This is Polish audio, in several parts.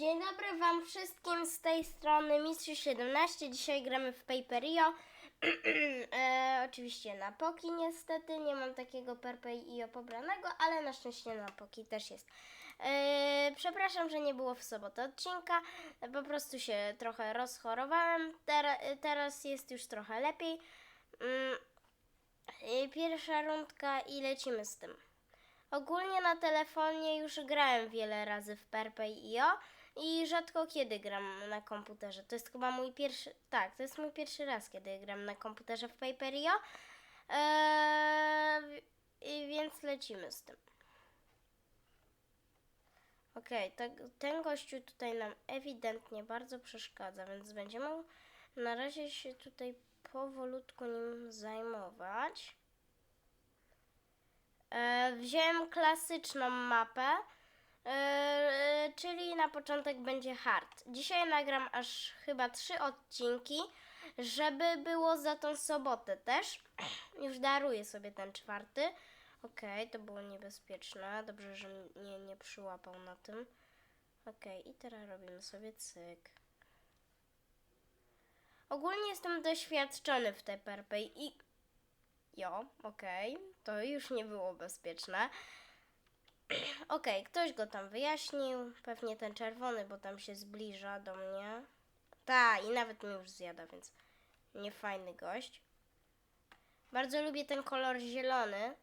Dzień dobry Wam wszystkim z tej strony Mistrz 17. Dzisiaj gramy w Paperio. e, oczywiście na Poki niestety, nie mam takiego Paperio pobranego, ale na szczęście na Poki też jest. E, przepraszam, że nie było w sobotę odcinka, po prostu się trochę rozchorowałem, Tera, teraz jest już trochę lepiej. E, pierwsza rundka i lecimy z tym. Ogólnie na telefonie już grałem wiele razy w Perpay.io i rzadko kiedy gram na komputerze. To jest chyba mój pierwszy, tak, to jest mój pierwszy raz, kiedy gram na komputerze w Paper.io. Eee, i więc lecimy z tym. Okej, tak, ten gościu tutaj nam ewidentnie bardzo przeszkadza, więc będziemy na razie się tutaj powolutku nim zajmować. E, wziąłem klasyczną mapę, e, e, czyli na początek będzie hard. Dzisiaj nagram aż chyba trzy odcinki, żeby było za tą sobotę też. Już daruję sobie ten czwarty. Okej, to było niebezpieczne. Dobrze, że mnie nie przyłapał na tym. Okej, i teraz robimy sobie cyk. Ogólnie jestem doświadczony w TPRP i Jo, okej, to już nie było bezpieczne. Okej, ktoś go tam wyjaśnił. Pewnie ten czerwony, bo tam się zbliża do mnie. Ta, i nawet mnie już zjada, więc niefajny gość. Bardzo lubię ten kolor zielony.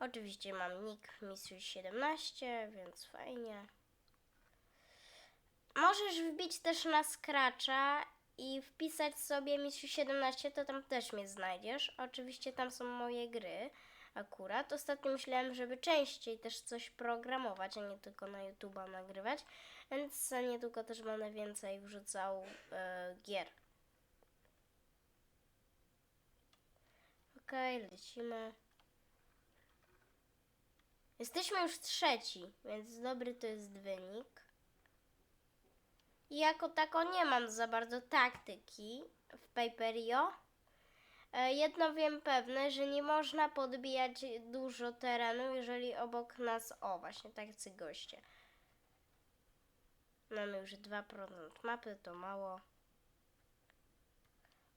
Oczywiście mam nick Mistrz 17, więc fajnie. Możesz wbić też na Scratcha i wpisać sobie Mistrz 17, to tam też mnie znajdziesz. Oczywiście tam są moje gry akurat. Ostatnio myślałem, żeby częściej też coś programować, a nie tylko na YouTube'a nagrywać, więc niedługo też będę więcej wrzucał e, gier. Okej, lecimy. Jesteśmy już trzeci, więc dobry to jest wynik. I jako tako nie mam za bardzo taktyki w Paperio. E, Jedno wiem pewne, że nie można podbijać dużo terenu, jeżeli obok nas, o właśnie, tacy goście. Mamy już 2% mapy, to mało.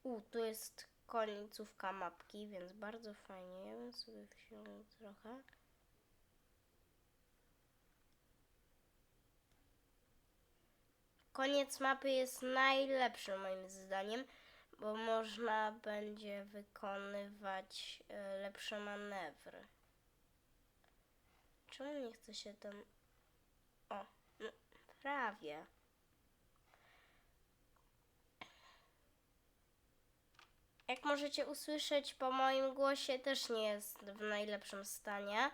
U, tu jest końcówka mapki, więc bardzo fajnie. Ja bym sobie wziął trochę. Koniec mapy jest najlepszy moim zdaniem, bo można będzie wykonywać e, lepsze manewry. Czemu nie chce się tam... O, no, prawie. Jak możecie usłyszeć po moim głosie, też nie jest w najlepszym stanie.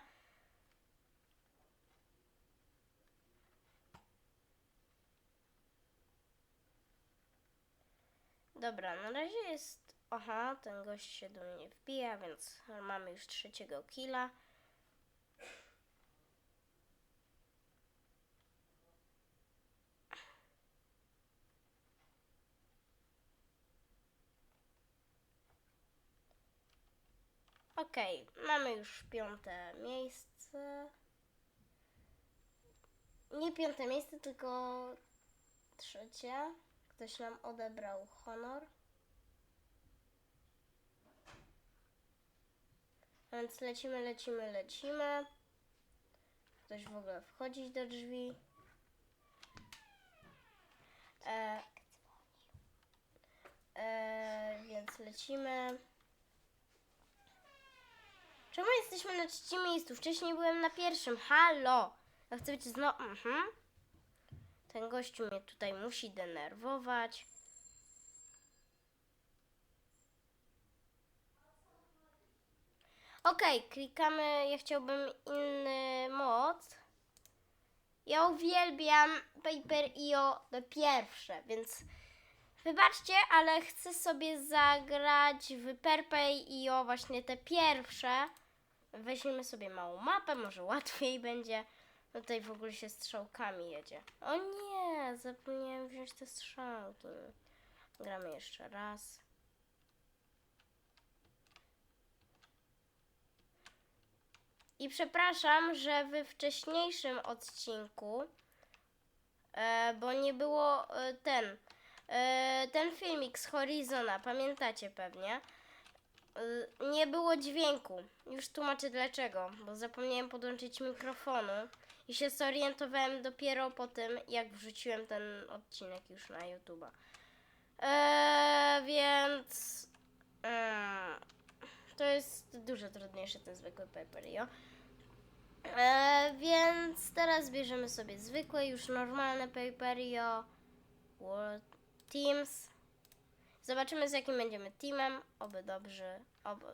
Dobra, na razie jest. Aha, ten gość się do mnie wbija, więc mamy już trzeciego killa. Okej, mamy już piąte miejsce. Nie piąte miejsce, tylko trzecie. Ktoś nam odebrał honor. Więc lecimy, lecimy, lecimy. Ktoś w ogóle wchodzić do drzwi. E, e, więc lecimy. Czemu jesteśmy na trzecim miejscu? Wcześniej byłem na pierwszym. Halo! Ja chcę być znowu. Mhm. Ten gościu mnie tutaj musi denerwować. Okej, klikamy. Ja chciałbym inny mod. Ja uwielbiam Paper.io te pierwsze, więc wybaczcie, ale chcę sobie zagrać w Perpay.io właśnie te pierwsze. Weźmiemy sobie małą mapę, może łatwiej będzie. No tutaj w ogóle się strzałkami jedzie. O nie, zapomniałem wziąć te strzałki. Gramy jeszcze raz. I przepraszam, że we wcześniejszym odcinku, e, bo nie było e, ten, e, ten filmik z Horizona, pamiętacie pewnie, nie było dźwięku. Już tłumaczę dlaczego, bo zapomniałem podłączyć mikrofonu i się zorientowałem dopiero po tym, jak wrzuciłem ten odcinek już na YouTube'a. E, więc e, to jest dużo trudniejsze ten zwykły Paperio. E, więc teraz bierzemy sobie zwykłe, już normalne Paperio World Teams. Zobaczymy z jakim będziemy teamem. Oby dobrze. Oby...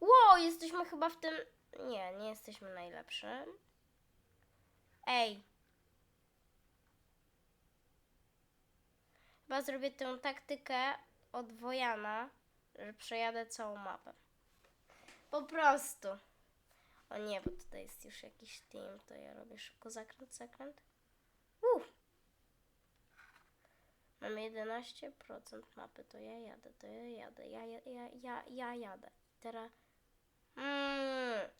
Wow, jesteśmy chyba w tym... Nie, nie jesteśmy najlepszy. Ej. Chyba zrobię tę taktykę od Wojana, że przejadę całą mapę. Po prostu. O nie, bo tutaj jest już jakiś team, to ja robię szybko zakręt, zakręt. Uff. Mamy 11% mapy, to ja jadę, to ja jadę, ja, ja, ja, ja, ja jadę. Teraz... Mm.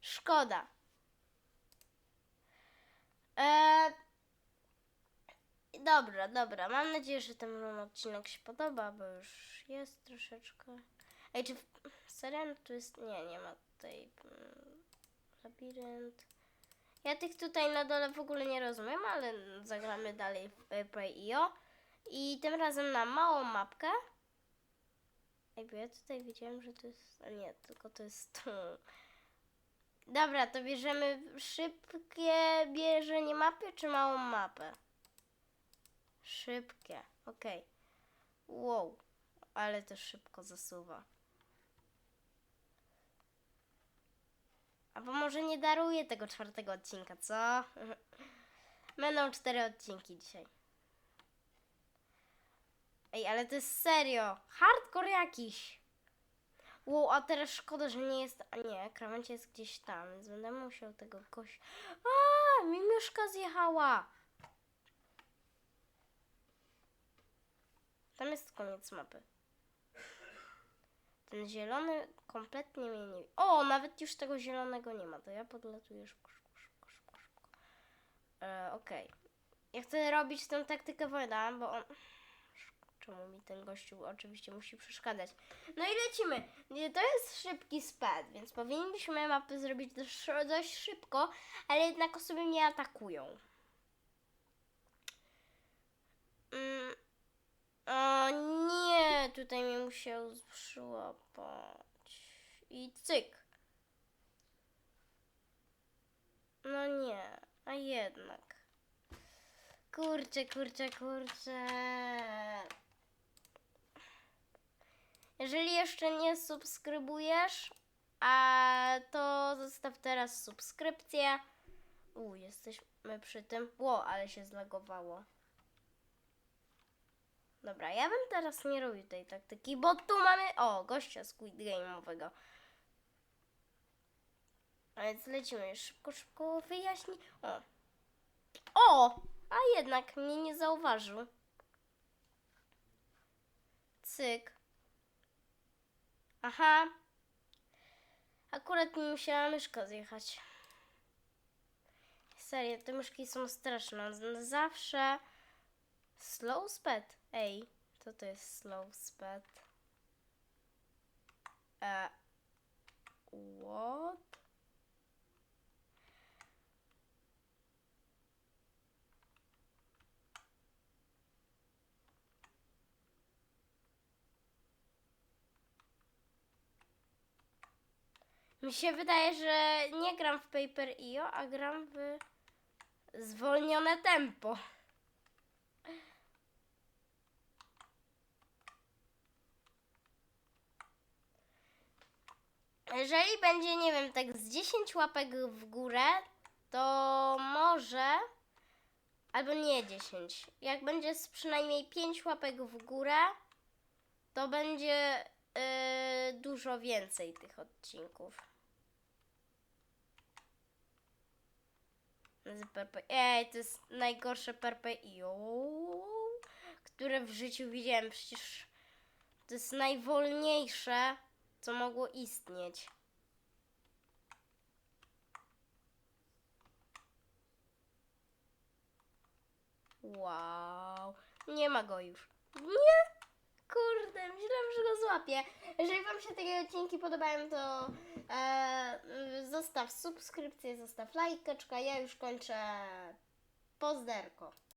Szkoda. Eee, dobra, dobra. Mam nadzieję, że ten odcinek się podoba, bo już jest troszeczkę. Ej, czy w... serio tu jest. Nie, nie ma tutaj. mm, Labirynt. Ja tych tutaj na dole w ogóle nie rozumiem, ale zagramy dalej w Play.io. I tym razem na małą mapkę. Ej, bo ja tutaj widziałem, że to jest. A nie, tylko to jest. Dobra, to bierzemy szybkie bierzenie mapy czy małą mapę? Szybkie, okej. Wow, ale to szybko zasuwa. Albo może nie daruję tego czwartego odcinka, co? Będą cztery odcinki dzisiaj. Ej, ale to jest serio. Hardcore jakiś. Wow, a teraz szkoda, że nie jest. A nie, krawędź jest gdzieś tam, więc będę musiał tego goś. A, mi myszka zjechała. Tam jest koniec mapy. Ten zielony kompletnie mnie nie. O, nawet już tego zielonego nie ma. To ja podlatuję szybko, szybko, szybko, szybko, szybko. E, Okej. Ja chcę robić tę taktykę wojna, bo on. Czemu mi ten gościu oczywiście musi przeszkadzać? No i lecimy. To jest szybki spad, więc powinniśmy mapy zrobić dość szybko, ale jednak osoby mnie atakują. Mm. O nie, tutaj mnie musiał przyłapać. I cyk. No nie, a jednak. Kurczę, kurczę, kurczę. Jeżeli jeszcze nie subskrybujesz, a to zostaw teraz subskrypcję. U, jesteśmy przy tym. Ło, ale się zlagowało. Dobra, ja bym teraz nie robił tej taktyki, bo tu mamy. O, gościa Squid Game'owego. A więc lecimy szybko, szybko wyjaśni. O. O! A jednak mnie nie zauważył. Cyk. Aha. Akurat mi musiała myszka zjechać. Serio, te myszki są straszne. Zawsze slow sped. Ej, co to jest slow sped? E, what? Mi się wydaje, że nie gram w Paper.io, a gram w zwolnione tempo. Jeżeli będzie, nie wiem, tak z 10 łapek w górę, to może. Albo nie 10. Jak będzie z przynajmniej 5 łapek w górę, to będzie yy, dużo więcej tych odcinków. Ej, to jest najgorsze PRPIO, które w życiu widziałem. Przecież to jest najwolniejsze co mogło istnieć. Wow, nie ma go już. Nie? Kurde, myślałam, że go złapię. Jeżeli Wam się takie odcinki podobają, to e, zostaw subskrypcję, zostaw lajkeczka. Ja już kończę. Pozderko.